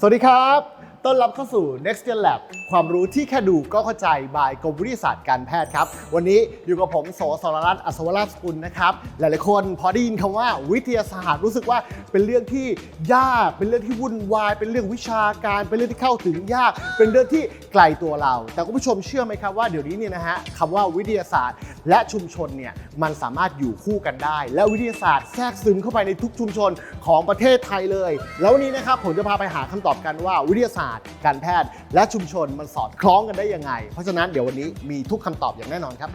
สวัสดีครับ ต้อนรับเข้าสู่ Next Gen Lab ความรู้ที่แค่ดูก็เข้าใจ บายกรมวิทยาศาสตร์การแพทย์ครับ วันนี้อยู่กับผมโสสรรัตน์อัศวราชสกุลนะครับ หลายๆคนพอได้ยินคำว่าวิทยาศาสตร์รู้สึกว่าเป็นเรื่องที่ยาก เป็นเรื่องที่วุ่นวาย เป็นเรื่องวิชาการ เป็นเรื่องที่เข้าถึงยาก เป็นเรื่องที่ไกลตัวเรา แต่คุณผู้ชมเชื่อไหมครับว่าเดี๋ยวนี้เนี่ยนะฮะคำว่าวิทยาศาสตร์ และชุมชนเนี่ย มันสามารถอยู่คู่กันได้ และวิทยาศาสตร์แทรกซึมเข้าไปในทุกชุมชนของประเทศไทยเลย แล้ววันนี้นะครับผมจะพาไปหาคำตอบกันว่าวิทยาศาสตร์ การแพทย์ และชุมชนมันสอดคล้องกันได้ยังไง เพราะฉะนั้นเดี๋ยววันนี้มีทุกคำตอบอย่างแน่นอนครับ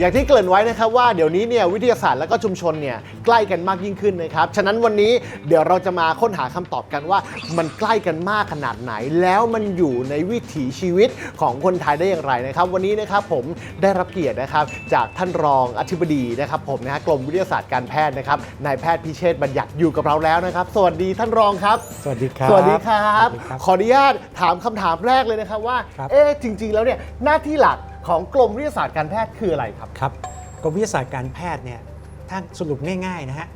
อย่างที่เกริ่นไว้นะครับว่าเดี๋ยวนี้เนี่ยวิทยาศาสตร์และก็ชุมชนเนี่ยใกล้กันมากยิ่งขึ้นนะครับ ฉะนั้นวันนี้เดี๋ยวเราจะมาค้นหาคำตอบกันว่า มันใกล้กันมากขนาดไหน แล้วมันอยู่ในวิถีชีวิตของคนไทยได้อย่างไรนะครับ วันนี้นะครับผมได้รับเกียรตินะครับจากท่านรองอธิบดีนะครับผมนะฮะกรมวิทยาศาสตร์การแพทย์นะครับนายแพทย์พิเชษฐ์บัญญัติอยู่กับเราแล้วนะครับ สวัสดีท่านรองครับสวัสดีครับ สวัสดีครับ สวัสดีครับ ขออนุญาตถามคำถามแรกเลยนะครับว่า ครับ เอ๊ะจริง ๆ แล้วเนี่ยหน้าที่หลัก ของกรมวิทยาศาสตร์การแพทย์คืออะไรครับ ครับกรมวิทยาศาสตร์การแพทย์เนี่ยถ้าสรุปง่ายๆนะฮะ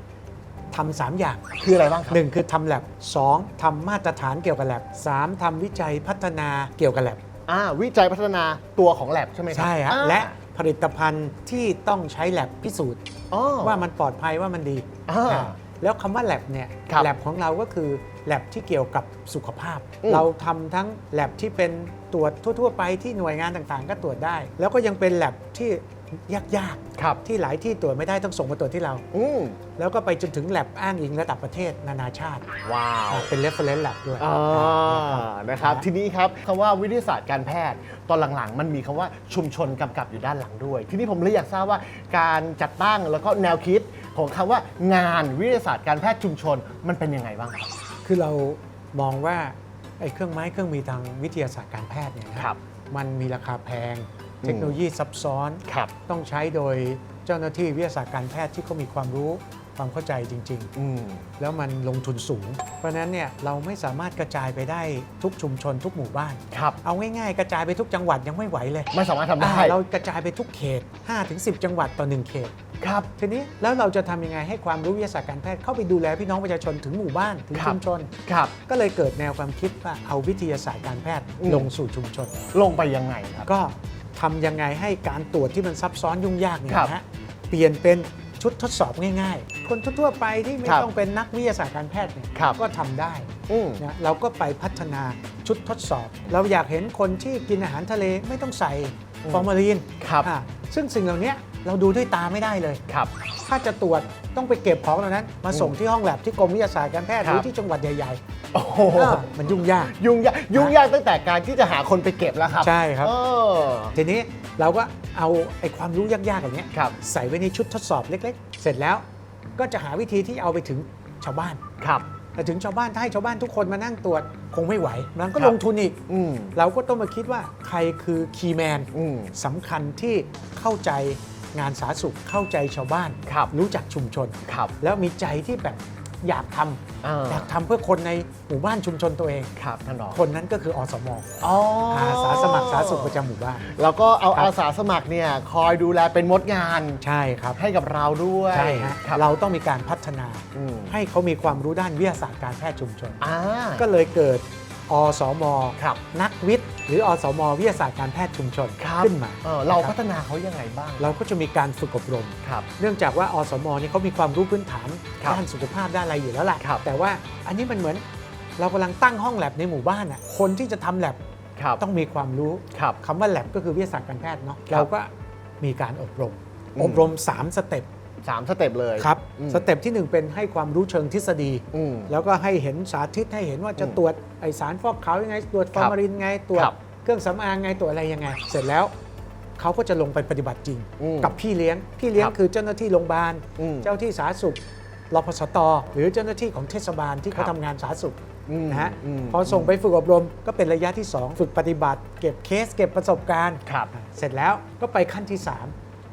ทำสามอย่างคืออะไรบ้างครับหนึ่งคือทำแลบสองทำมาตรฐานเกี่ยวกับแลบสามทำวิจัยพัฒนาเกี่ยวกับแลบอ่าวิจัยพัฒนาตัวของแลบใช่ไหมครัใช่ฮะอ่า และผลิตภัณฑ์ที่ต้องใช้แลบพิสูจน์ อ๋อ ว่ามันปลอดภัยว่ามันดีอ่าอ่าแล้วคำว่าแลบเนี่ยครับแลบของเราก็คือแลบที่เกี่ยวกับสุขภาพ อืมเราทำทั้งแลบที่เป็น ตรวจทั่ว ๆ ไปที่หน่วยงานต่างๆ ก็ตรวจได้ แล้วก็ยังเป็นแลบที่ยากๆครับที่หลายที่ตรวจไม่ได้ต้องส่งมาตรวจที่เรา อืมแล้วก็ไปจนถึงแลบอ้างอิงระดับประเทศนานาชาติว้าวอ่าเป็น reference lab ด้วยอ่านะครับทีนี้ครับคำว่าวิทยาศาสตร์การแพทย์ ตอนหลังๆ มันมีคำว่าชุมชนกำกับอยู่ด้านหลังด้วย ทีนี้ผมเลยอยากทราบว่าการจัดตั้งแล้วก็แนวคิดของคำว่างานวิทยาศาสตร์การแพทย์ชุมชนมันเป็นยังไงบ้างครับ คือเรามองว่า ไอ้เครื่องไม้เครื่องมือทางวิทยาศาสตร์การแพทย์เนี่ยนะครับ มันมีราคาแพง เทคโนโลยีซับซ้อน ครับ ต้องใช้โดยเจ้าหน้าที่วิทยาศาสตร์การแพทย์ที่เขามีความรู้ความเข้าใจจริง อืม ๆ แล้วมันลงทุนสูง เพราะฉะนั้นเนี่ยเราไม่สามารถกระจายไปได้ทุกชุมชนทุกหมู่บ้าน ครับ เอาง่ายๆ กระจายไปทุกจังหวัดยังไม่ไหวเลยไม่สามารถทำได้ อ่าเรากระจายไปทุกเขต 5-10 จังหวัดต่อ 1 เขต ครับทีนี้แล้วเราจะทำยังไงให้ความรู้วิทยาศาสตร์การแพทย์เข้าไปดูแลพี่น้องประชาชนถึงหมู่บ้านถึงครับชุมชนครับก็เลยเกิดแนวความคิดว่าเอาวิทยาศาสตร์การแพทย์อืมลงสู่ชุมชน ลงไปยังไงครับก็ทำยังไงให้การตรวจที่มันซับซ้อนยุ่งยากเนี่ยครับนะฮะเปลี่ยนเป็นชุดทดสอบง่ายๆ คนทั่วๆไปที่ไม่ครับต้องเป็นนักวิทยาศาสตร์การแพทย์เนี่ยครับก็ทำได้อืมนะเราก็ไปพัฒนาชุดทดสอบ เราอยากเห็นคนที่กินอาหารทะเลไม่ต้องใส่อืมฟอร์มาลีนครับอ่าซึ่งสิ่งเหล่านี้ เราดูด้วยตาไม่ได้เลย ครับ ถ้าจะตรวจต้องไปเก็บของเหล่านั้น มาส่งที่ห้องแลบที่กรมวิทยาศาสตร์การแพทย์คหรับรือที่จังหวัดใหญ่โอ้โหๆอ่ามันยุ่งยาก ยุ่งยากยุ่งยากตั้งแต่การที่จะหาคนไปเก็บแล้วครับใช่ครับ เออทีนี้เราก็เอาไอ้ความรู้ยากๆอย่างเนี้ยครับใส่ไว้ในชุดทดสอบเล็ก ๆ เสร็จแล้ว ก็จะหาวิธีที่เอาไปถึงชาวบ้าน ครับ แต่ถึงชาวบ้านถ้าให้ชาวบ้านทุกคนมานั่งตรวจคงไม่ไหว มันก็ครับ ลงทุนอีก อืม เราก็ต้องมาคิดว่าใครคือคีย์แมนอืม สำคัญที่เข้าใจ งานสาธารณสุขเข้าใจชาวบ้านครับรู้จักชุมชนครับแล้วมีใจที่แบบอยากทำอ่าอยากทำเพื่อคนในหมู่บ้านชุมชนตัวเองครับท่านรองคนนั้นก็คืออสมอ๋ออาสาสมัครสาธารณสุขประจำหมู่บ้าน แล้วก็เอาครับอาสาสมัครเนี่ยคอยดูแลเป็นมดงานใช่ครับให้กับเราด้วยใช่ฮะครับเราต้องมีการพัฒนาอืมให้เขามีความรู้ด้านวิทยาศาสตร์การแพทย์ชุมชนอ่าก็เลยเกิดอสมครับนักวิทย์ หรืออสมวิทยาศาสตร์การแพทย์ชุมชนครับขึ้นมาเออเราคพับฒนาเขายังไงบ้าง เราก็จะมีการฝึกอบรมครับเนื่องจากว่าอสมนี่เขามีความรู้พื้นฐานครับด้านสุขภาพด้านอะไรอยู่แล้วแหละครับแต่ว่าอันนี้มันเหมือนเรากำลังตั้งห้องแลบในหมู่บ้านอะคนที่จะทำแลบครับต้องมีความรู้ครับคำว่าแลบก็คือวิทยาศาสตร์การแพทย์เนาะครับเราก็มีการอบรมอืมอบรม 3 สเต็ป สามสเต็ปเลยครับอืม สเต็ปทีหนึ่1เป็นให้ความรู้เชิงทฤษฎี อืม แล้วก็ให้เห็นสาธิตให้เห็นว่าจะอืมตรวจไอสารฟอกขาวยังไง ตรวจฟอร์มาลินไงตรวจครับเครื่องสำอางไงตรวจอะไรยังไง เสร็จแล้วเขาก็จะลงไปปฏิบัติจริง อืมกับพี่เลี้ยง พี่เลี้ยงครับคือเจ้าหน้าที่โรงพยาบาล อืมเจ้าที่สาธารณสุขรพสตหรือเจ้าหน้าที่ของเทศบาลที่ครัเขาบทำงานสาธารณสุขอืมนะฮะมพอส่งไปฝึกอบรมก็เป็นระยะที่2ฝึกปฏิบัติ เก็บเคส เก็บประสบการณ์ ครับ เสร็จแล้วก็ไปขั้นที่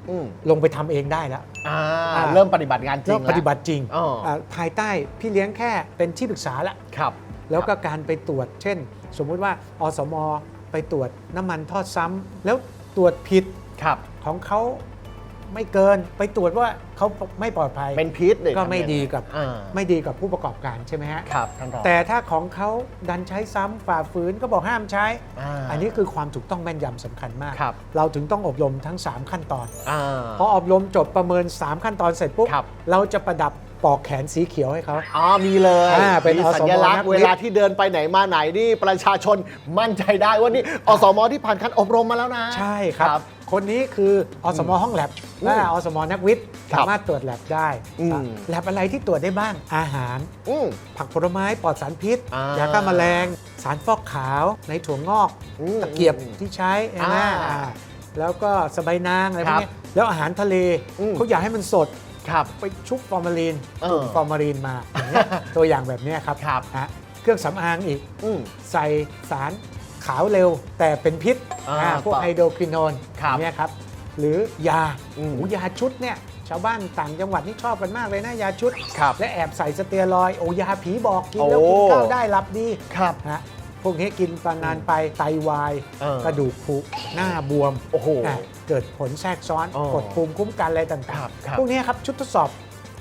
อืม3ลงไปทำเองได้แล้ว อ่าอ่า เริ่มปฏิบัติงานจริแล้งวแล้ว ปฏิบัติจริงอ๋ออ่าภายใต้พี่เลี้ยงแค่เป็นที่ปรึกษาละ ครับ แล้วก็การไปตรวจ เช่น สมมุติว่าอสมไปตรวจน้ำมันทอดซ้ำแล้วตรวจผิดครับ ของเขา ไม่เกินไปตรวจว่าเขาไม่ปลอดภัยเป็นพิษเลยก็ไม่ดีกับอ่าไม่ดีกับผู้ประกอบการใช่ไหมฮะครับท่านรองแต่ถ้าของเขาดันใช้ซ้ำฝ่าฝืนก็บอกห้ามใช้าอันนี้คือความถูกต้องแม่นยำสำคัญมากครับเราถึงต้องอบรมทั้ง 3 ขั้นตอนอ่าพออบรมจบประเมิน 3 ขั้นตอนเสร็จปุ๊บครับเราจะประดับปลอกแขนสีเขียวให้เขาอ๋อมีเลยอ่าเป็นมีอสมสัญลักษนัณ์กวิทย์เวลาที่เดินไปไหนมาไหนนี่ประชาชนมั่นใจได้ว่านี่อสมที่ผ่านการอบรมมาแล้วนะ ใช่ครับ ครับคนนี้คืออสมห้องแลบและอืมอสมนักวิทย์ครับสามารถตรวจแลบได้อืมแลบอะไรที่ตรวจได้บ้างอาหารอืมผักผลไม้ปลอดสารพิษอ่ายยาฆ่าแมลง สารฟอกขาวในถั่วงอกอืมตะเกียบที่ใช้นะอ่าอ่าแล้วก็สบายนางอะไรพควรักบนี้แล้วอาหารทะเลอืมเขาอยากให้มันสดครับไปชุบฟอร์มาลีนเออจุ่มฟอร์มาลีนมาอย่างเงี้ยตัวอย่างแบบเนี้ยครับครับฮะเครื่องสำอางอีกอืมใส่สาร ขาวเร็วแต่เป็นพิษอ่าอ่าพวกต่อไฮโดรควินโอนครับเนี่ยครับ หรือยาอืม โอ้ยาชุดเนี่ยชาวบ้านต่างจังหวัดนี่ชอบกันมากเลยนะยาชุด ครับ และแอบใส่สเตียรอยด์โอ้ยาผีบอกกินโอ้แล้วกินข้าวได้หลับดีครับฮะพวกนี้กินไปนานไปไตวาย เออกระดูกผุหน้าบวมโอ้โหอะเกิดผลแทรกซ้อนอ๋อกดภูมิคุ้มกันอะไรต่างครับครับ ๆ พวกนี้ครับชุดทดสอบ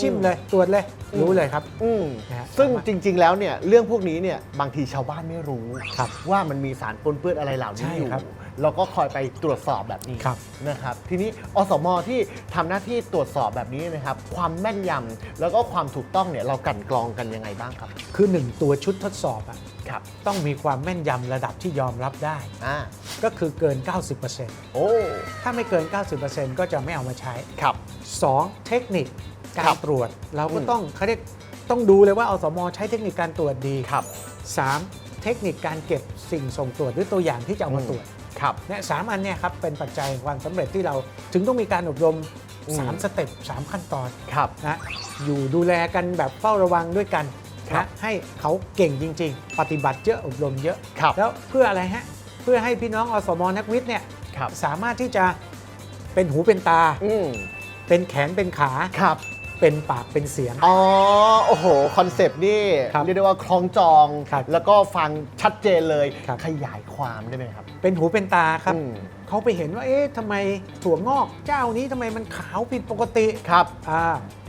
จิ้มอืมเลยตรวจเลยอืมรู้เลยครับ อืมนะฮะซึ่งสามารถจริง ๆ แล้วเนี่ยเรื่องพวกนี้เนี่ยบางทีชาวบ้านไม่รู้ ครับว่ามันมีสารปนเปื้อนอะไรเหล่านี้ใช่อยู่ครับเราก็คอยไปตรวจสอบแบบนี้ครับ นะครับ ทีนี้อสมที่ทำหน้าที่ตรวจสอบแบบนี้นะครับ ความแม่นยำแล้วก็ความถูกต้องเนี่ยเรากลั่นกรองกันยังไงบ้างครับคือหนึ่งตัวชุดทดสอบอะครับต้องมีความแม่นยำระดับที่ยอมรับได้ อ่าก็คือเกิน 90%โอ้ถ้าไม่เกิน 90%ก็จะไม่เอามาใช้ ครับ 2. เทคนิค กาครัรบตรวจ เราก็อืม ต้องเขาเรียกต้องดูเลยว่าอสมใช้เทคนิคการตรวจดีครับ 3. เทคนิคการเก็บสิ่งส่งตรวจหรือตัวอย่างที่จะเอามาอืม ตรวจครับ เนี่ยสามอันเนี่ยครับเป็นปัจจัยแห่งความสำเร็จที่เราถึงต้องมีการอบรมอืม3สเต็ป3ขั้นตอน ครับ นะอยู่ดูแลกันแบบเฝ้าระวังด้วยกันครับนะให้เขาเก่งจริง ๆ ปฏิบัติเยอะอบรมเยอะ ครับ แล้วเพื่ออะไรฮะ เพื่อให้พี่น้องอสมนักวิทย์เนี่ยครับ สามารถที่จะเป็นหูเป็นตา อืมเป็นแขนเป็นขา ครับ เป็นปากเป็นเสียง อ๋อ โอ้โห คอนเซปต์นี่ครับเรียกได้ว่าคล้องจอง ครับแล้วก็ฟังชัดเจนเลย ครับ ขยายความได้ไหมครับ เป็นหูเป็นตาครับ อืม เขาไปเห็นว่า เอ๊ะทำไมถั่วงอกเจ้านี้ทำไมมันขาวผิดปกติครับ อ่า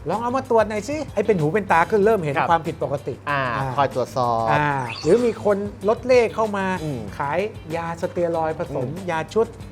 ลองเอามาตรวจหน่อยสิไอ้เป็นหูเป็นตาก็เริ่มเห็นครับ ความผิดปกติอ่าอ่าคอยตรวจสอบ อ่าหรือมีคนลดเล่เข้ามาอืมขายยาสเตียรอยด์ผสมอืมยาชุดอืมอะ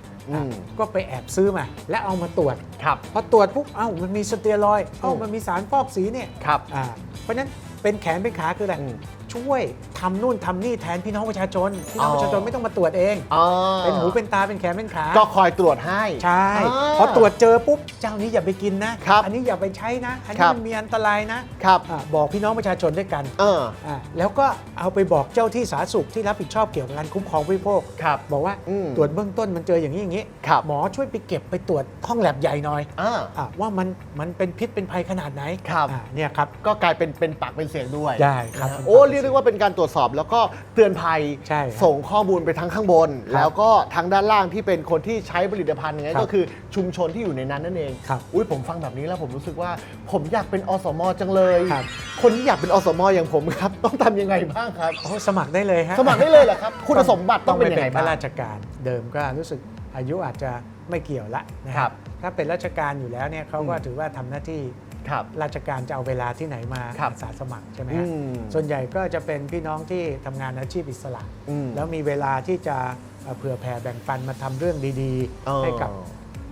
ก็ไปแอบซื้อมา แล้วเอามาตรวจครับพอตรวจปุ๊บเอ้ามันมีสเตียรอยด์เอ้าอืมมันมีสารฟอกสีเนี่ยครับอ่าเพราะฉะนั้นเป็นแขนเป็นขาคืออะไรอืม ช่วยทำนู่นทำนี่แทนพี่น้องประชาชนพี่น้องอ๋อประชาชนไม่ต้องมาตรวจเอง อ๋อเป็นหูเป็นตาเป็นแขนเป็นขาก็คอยตรวจให้ ใช่อ่าพอตรวจเจอปุ๊บเจ้านี้อย่าไปกินนะ ครับอันนี้อย่าไปใช้นะ อันครันี้บมันมีอันตรายนะครับ อ่าบอกพี่น้องประชาชนด้วยกันเออ อ่าแล้วก็เอาไปบอกเจ้าที่สาธารณสุขที่รับผิดชอบเกี่ยวกับการคุ้มครองผู้บริโภคครับบอกว่าอืมตรวจเบื้องต้นมันเจออย่างนี้อย่างนี้ ครับ หมอช่วยไปเก็บไปตรวจห้องแลบใหญ่หน่อยอ่าอาว่ามันมันเป็นพิษเป็นภัยขนาดไหนครับ อ่าเนี่ยครับ ก็กลายเป็นเป็นปากเป็นเสียงด้วยได้ครับ นะฮะโอ้เรียกได้ว่าเป็นการตรวจสอบแล้วก็เตือนภัยใช่ครับส่งข้อมูลไปทั้งข้างบน ครับแล้วก็ทางด้านล่างที่เป็นคนที่ใช้ผลิตภัณฑ์อย่างนี้ครับก็คือชุมชนที่อยู่ในนั้นนั่นเองครับอุ้ยผมฟังแบบนี้แล้วผมรู้สึกว่าผมอยากเป็นอสมจังเลยครับ คนที่อยากเป็นอสมอย่างผมครับ ต้องทำยังไงบ้างครับ โอ้สมัครได้เลยฮะสมัครได้เลยเหรอครับ คุณสมบัติต้องเป็นยังไงข้าบ้าง ราชการเดิมก็รู้สึกอายุอาจจะไม่เกี่ยวละนะคครัรับบถ้าเป็นราชการอยู่แล้วเนี่ยเขาก็อืมถือว่าทำหน้าที่ ครับ ราชการจะเอาเวลาที่ไหนมาครับอาสาสมัครใช่ไหมอืฮะมส่วนใหญ่ก็จะเป็นพี่น้องที่ทำงานอาชีพอิสระ อืมแล้วมีเวลาที่จะเอ่อเผื่อแผ่แบ่งปันมาทำเรื่องดีอ๋อๆ ให้กับ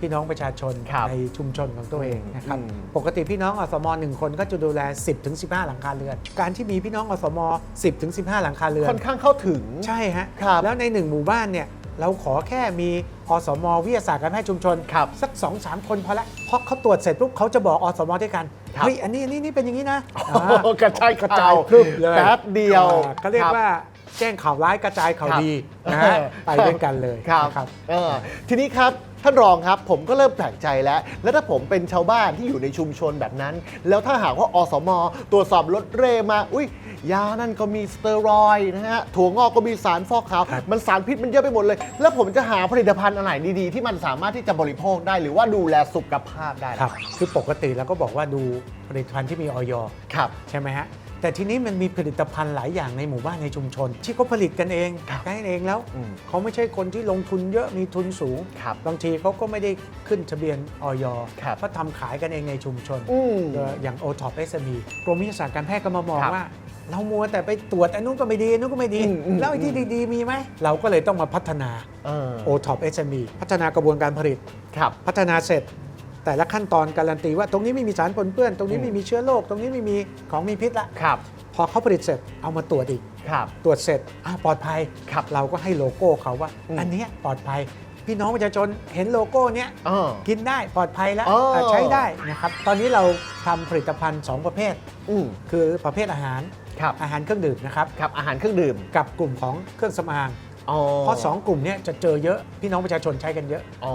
พี่น้องประชาชนครับในชุมชนของตัวเองนะครับอืม ปกติพี่น้องอสมหนึ่งคนก็จะดูแล 10ถึง15 หลังคาเรือน การที่มีพี่น้องอสม 10ถึง15 หลังคาเรือน ค่อนข้างเข้าถึง ใช่ฮะ ครับแล้วในหนึ่งหมู่บ้านเนี่ย เราขอแค่มีอสมวิทยาศาสตร์การแพทย์ชุมชนครับสัก2 3คนพอละเพราะเขาตรวจเสร็จปุ๊บเขาจะบอกอสมด้วยกันครับเฮ้ยอันนี้อันนี้นี่เป็นอย่างนี้นะโอ้โหกระจายกระข่าจายวพรึบเลยแป๊บเดียวอ่าเขาเรียกว่าแจ้งข่าวร้ายกระจายข่าวครับดีนะครัฮะบไปด้วยกันเลยครับนะครับเออทีนี้ครับท่านรองครับผมก็เริ่มแปลกใจแล้ว แล้วถ้าผมเป็นชาวบ้านที่อยู่ในชุมชนแบบนั้น แล้วถ้าหากว่าอสม ตรวจสอบรถเร่มา อุ้ย ยานั่นก็มีสเตียรอยด์นะฮะถั่วงอกก็มีสารฟอกขาวครับมันสารพิษมันเยอะไปหมดเลย แล้วผมจะหาผลิตภัณฑ์อะไรดีๆ ที่มันสามารถที่จะบริโภคได้หรือว่าดูแลสุขภาพได้ครับคือปกติเราก็บอกว่าดูผลิตภัณฑ์ที่มีออยครับ ใช่ไหมฮะ แต่ทีนี้มันมีผลิตภัณฑ์หลายอย่างในหมู่บ้านในชุมชน ที่เขาผลิตกันเองครับใช้เองแล้วอืมเขาไม่ใช่คนที่ลงทุนเยอะมีทุนสูงครับบางทีเขาก็ไม่ได้ขึ้นทะเบียนออยครับเขาทำขายกันเองในชุมชน อืม เอ่ออย่าง o t o p SME กรมวิทยาศาสตร์การแพทย์ก็มามองครับว่า เรามัวแต่ไปตรวจอันนู้นก็ไม่ดีอันนู้นก็ไม่ดี อืมอืม แล้วไอ้ที่ดี ๆ มีไหม เราก็เลยต้องมาพัฒนาเออ o t o p SME พัฒนากระบวนการผลิต ครับ พัฒนาเสร็จ แต่ละขั้นตอนการันตีว่าตรงนี้ไม่มีสารปนเปื้อน ตรงนี้อืมไม่มีเชื้อโรคตรงนี้ไม่มีของมีพิษละครับ พอเขาผลิตเสร็จเอามาตรวจอีกครับ ตรวจเสร็จอะปลอดภัยครับเราก็ให้โลโก้เขาว่าอืมอันเนี้ยปลอดภัย พี่น้องประชาชนเห็นโลโก้เนี้ยเออ กินได้ปลอดภัยแล้วอ๋ออะใช้ได้นะครับตอนนี้เราทำผลิตภัณฑ์2ประเภท อืมคือประเภทอาหารครับอาหารเครื่องดื่มนะครับ ครับอาหารเครื่องดื่ม กับกลุ่มของเครื่องสำอางอ๋อ เพราะ 2 กลุ่มเนี้จะเจอเยอะพี่น้องประชาชนใช้กันเยอะอ๋อ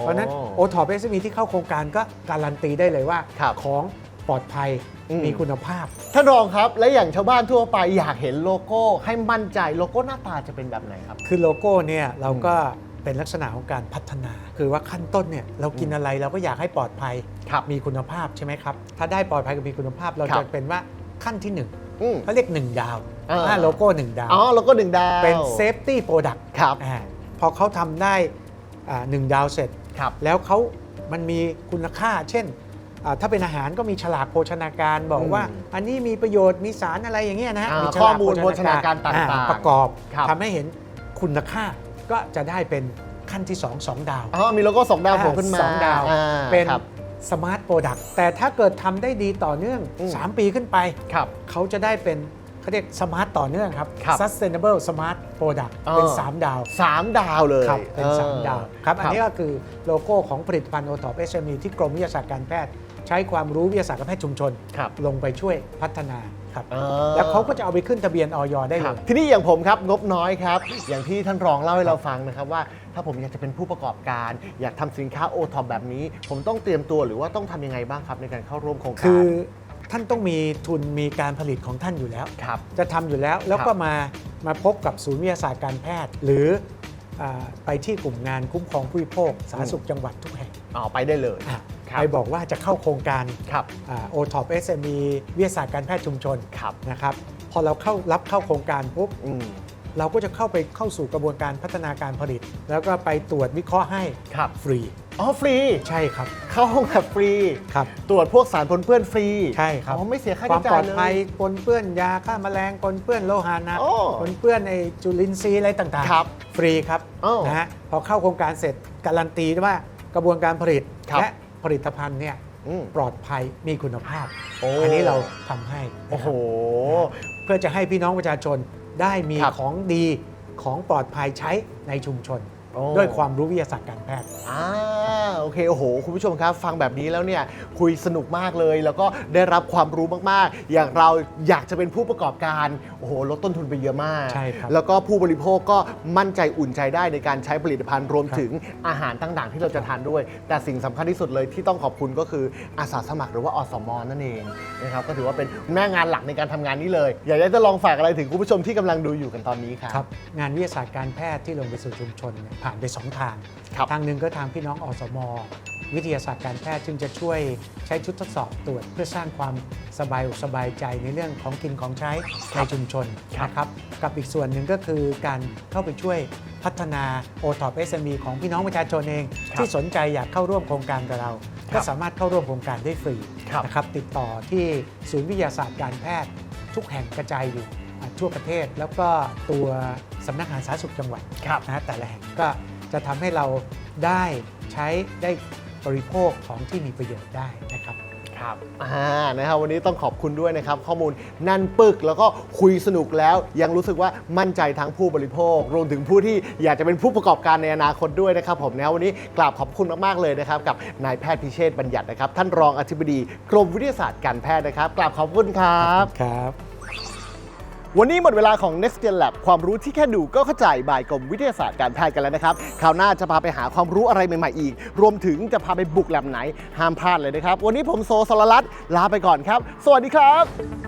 เพราะฉะนั้นโอท็อปเอสมีที่เข้าโครงการก็การันตีได้เลยว่าครับของปลอดภัยอืม มีคุณภาพ ท่านรองครับ และอย่างชาวบ้านทั่วไปอยากเห็นโลโก้ให้มั่นใจโลโก้หน้าตาจะเป็นแบบไหนครับ คือโลโก้เนี่ยเราก็เป็นลักษณะของการพัฒนา คือว่าขั้นต้นเนี่ยเรากินอะไรเราก็อยากให้ปลอดภัยครับมีคุณภาพใช่ไหมครับ ถ้าได้ปลอดภัยกับมีคุณภาพเราครัจะบ เป็นว่าขั้นที่1อืมเขาเรียก1ดาว อ่าหน้าโลโก้1ดาวอ๋อโลโก้หนึ่งดาวเป็น Safety Product ครับอ่าพอเขาทำได้อ่าหนึ่งดาวเสร็จ ครับ แล้วเขามันมีคุณค่า เช่นอ่าถ้าเป็นอาหารก็มีฉลากโภชนาการบอกอืมว่าอันนี้มีประโยชน์มีสารอะไรอย่างเงี้ยนะฮะอ่ามีฉข้อลากมูลโภชนาการต่างๆอ่ประกอบครับ ทำให้เห็นคุณค่าก็จะได้เป็นขั้นที่ 2 2 ดาว อ๋อมีโลโก้สองดาวโผล่ขึ้นมาสองดาวอ่เป็นครับ สมาร์ทโปรดักต์แต่ถ้าเกิดทำได้ดีต่อเนื่อง อืม 3 ปีขึ้นไป ครับ เขาจะได้เป็น เขาเรียกสมาร์ตต่อเนื่องครับ ครับ sustainable smart product อ่าเป็น 3 ดาว สามดาวเลยครับ เป็นออ3ดาว ครับ อันนี้ก็คือโลโก้ของผลิตภัณฑ์โอท็อปเอสเมีที่กรมวิทยาศาสตร์การแพทย์ ใช้ความรู้วิทยาศาสตร์การแพทย์ชุมชน ครับลงไปช่วยพัฒนาครับ อ่าแล้วเขาก็จะเอาไปขึ้นทะเบียนออยได้คเลรับย ทีนี้อย่างผมครับงบน้อยครับ อย่างที่ท่านรองเล่าให้เราฟังนะครับว่า ถ้าผมอยากจะเป็นผู้ประกอบการ อยากทำสินค้าโอท็อปแบบนี้ ผมต้องเตรียมตัวหรือว่าต้องทำยังไงบ้างครับในการเข้าร่วมโครงการ คือ ท่านต้องมีทุนมีการผลิตของท่านอยู่แล้ว ครับ จะทำอยู่แล้วแล้วก็มามาพบกับศูนย์วิทยาศาสตร์การแพทย์ หรืออาไปที่กลุ่มงานคุ้มครองผู้บริโภคสาธารณสุขจังหวัดทุกแห่งอ๋อไปได้เลย อะครับ ไปบอกว่าจะเข้าโครงการครับ โอท็อปเอสเอ็มวิทยาศาสตร์การแพทย์ชุมชนครับ นะครับพอเราเข้ารับเข้าโครงการปุ๊บ อืม เราก็จะเข้าไปเข้าสู่กระบวนการพัฒนาการผลิต แล้วก็ไปตรวจวิเคราะห์ให้ครับ ฟรี อ๋อฟรีใช่ครับ เข้าห้องแบบฟรีครับ ตรวจพวกสารปนเปื้อนฟรีใช่ครับอ๋อไม่เสียค่าความใช้ปลจ่าอยดเลยภัยปนเปื้อนยาฆ่าแมลงปนเปื้อนโลหะหนักโอ้ปนเปื้อนไอจุลินทรีย์อะไรต่างครับๆ ฟรีครับอ้าวนะฮะพอเข้าโครงการเสร็จการันตีว่ากระบวนการผลิตครับ และผลิตภัณฑ์เนี่ยอืม ปลอดภัยมีคุณภาพโอ้ อันนี้เราทำให้นะครับ โอ้โห เพื่อจะให้พี่น้องประชาชนได้มีครับของดีของปลอดภัยใช้ในชุมชน โอ้ ด้วยความรู้วิทยาศาสตร์การแพทย์ อ่าโอเคโอ้โห คุณผู้ชมครับ ฟังแบบนี้แล้วเนี่ยคุยสนุกมากเลย แล้วก็ได้รับความรู้มากๆ อย่างเราอยากจะเป็นผู้ประกอบการโอ้โหลดต้นทุนไปเยอะมาก ใช่ครับแล้วก็ผู้บริโภคก็มั่นใจอุ่นใจได้ในการใช้ผลิตภัณฑ์รวมครับ ถึงอาหารต่างๆ ที่เราจะทานด้วย แต่สิ่งสำคัญที่สุดเลยที่ต้องขอบคุณก็คืออาสาสมัครหรือว่าอสมนั่นเองนะครับก็ถือว่าเป็นแม่งานหลักในการทำงานนี้เลย อยากจะลองฝากอะไรถึงคุณผู้ชมที่กำลังดูอยู่กันตอนนี้ครับ ครับงานวิทยาศาสตร์การแพทย์ที่ลงไปสู่ชุมชนเนี่ยผ่านไป 2 ทาง ครับ ทางหนึ่งก็ทางพี่น้องอสม วิทยาศาสตร์การแพทย์จึงจะช่วยใช้ชุดทดสอบตรวจ เพื่อสร้างความสบายอกสบายใจในเรื่องของกินของใช้ในชุมชนครับนะครับ กับอีกส่วนหนึ่งก็คือการเข้าไปช่วยพัฒนาโอท็อป SME ของพี่น้องประชาชนเองที่สนใจอยากเข้าร่วมโครงการกับเรา ก็สามารถเข้าร่วมโครงการได้ฟรีครับ นะครับติดต่อที่ศูนย์วิทยาศาสตร์การแพทย์ ทุกแห่งกระจายอยู่อ่าทั่วประเทศ แล้วก็ตัว สำนักงานสาธารณสุขจังหวัดครับนะฮะแต่ละแห่งก็จะทำให้เราได้ใช้ได้บริโภคของที่มีประโยชน์ได้นะครับครับอ่านะครับวันนี้ต้องขอบคุณด้วยนะครับ ข้อมูลแนั่นปึกแล้วก็คุยสนุกแล้ว ยังรู้สึกว่ามั่นใจทั้งผู้บริโภค รวมถึงผู้ที่อยากจะเป็นผู้ประกอบการในอนาคตด้วยนะครับ ผมนะวันนี้กราบขอบคุณมากๆเลยนะครับ กับนายแพทย์พิเชษฐ์บัญญัตินะครับ ท่านรองอธิบดีกรมวิทยาศาสตร์การแพทย์นะครับกราบขอบคุณครับครับ วันนี้หมดเวลาของ Next Gen Lab ความรู้ที่แค่ดูก็เข้าใจบ่ายกรมวิทยาศาสตร์การแพทย์กันแล้วนะครับ คราวหน้าจะพาไปหาความรู้อะไรใหม่ๆอีก รวมถึงจะพาไปบุกแลบไหน ห้ามพลาดเลยนะครับ วันนี้ผมโซสรรัตลาไปก่อนครับ สวัสดีครับ